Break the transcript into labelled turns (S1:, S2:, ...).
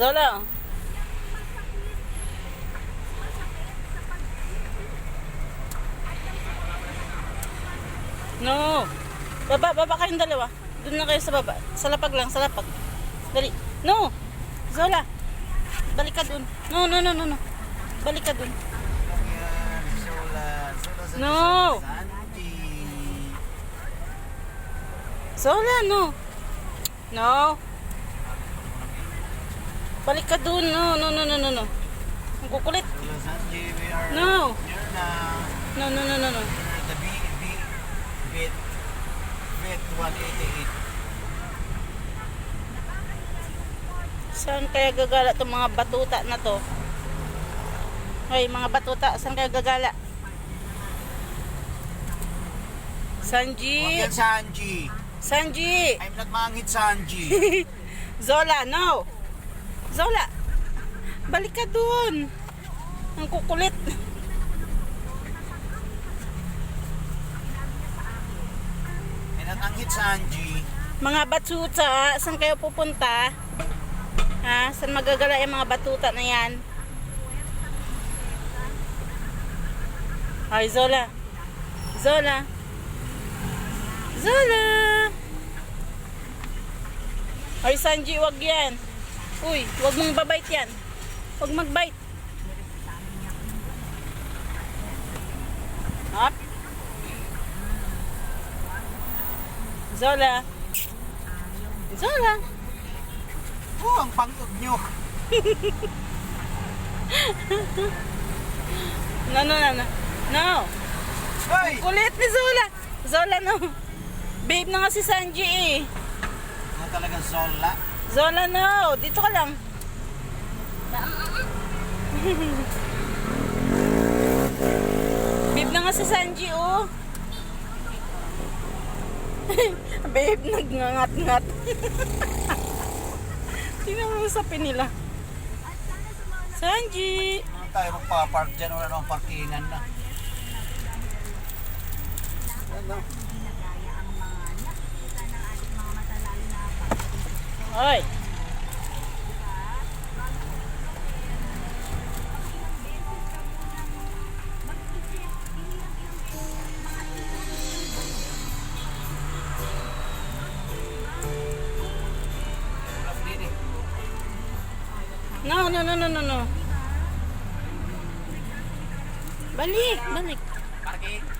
S1: Zola. No. Baba, baba kayong dalawa. Doon na kayo sa baba. Sa lapag lang, sa lapag. Dali. No. Zola. Balik ka dun. No, no, no, no, no. Balik ka
S2: sa
S1: No. Zola, no. No. Balik ka dun. No, no, no, no, no, no. Ang kukulit. No. No, no, no, no, no.
S2: the B, B, bit, bit 188.
S1: Saan kaya gagala itong mga batuta na to? Hoy, mga batuta, saan kaya gagala?
S2: Huwag
S1: Sanji!
S2: yan, Sanji.
S1: Sanji!
S2: I'm not mangit, Sanji.
S1: Zola, no! Zola! Balik ka dun! Ang kukulit.
S2: I'm not mangit, Sanji.
S1: Mga batuta, saan kayo pupunta? Ha? Saan magagala yung mga batuta na yan? Ay, Zola. Zola. Zola. Ay, Sanji, wag yan. Uy, wag mong babait yan. Wag magbite. Up. Zola. Zola.
S2: Oh, ang pangod nyo.
S1: No, no, no, no. No.
S2: Hoy!
S1: Kulit ni Zola. Zola, no. Babe na nga si Sanji eh.
S2: Ano talagang Sola?
S1: Zola, no. Dito ka lang. Babe na nga si Sanji, oh. Babe, nagngangat-ngat. Tingnan mo sapin nila. Sanji.
S2: Ano tayo magpapark dyan? Wala namang parkingan na. Ano?
S1: Hoy. No, no, no, no, no, no. Balik, balik.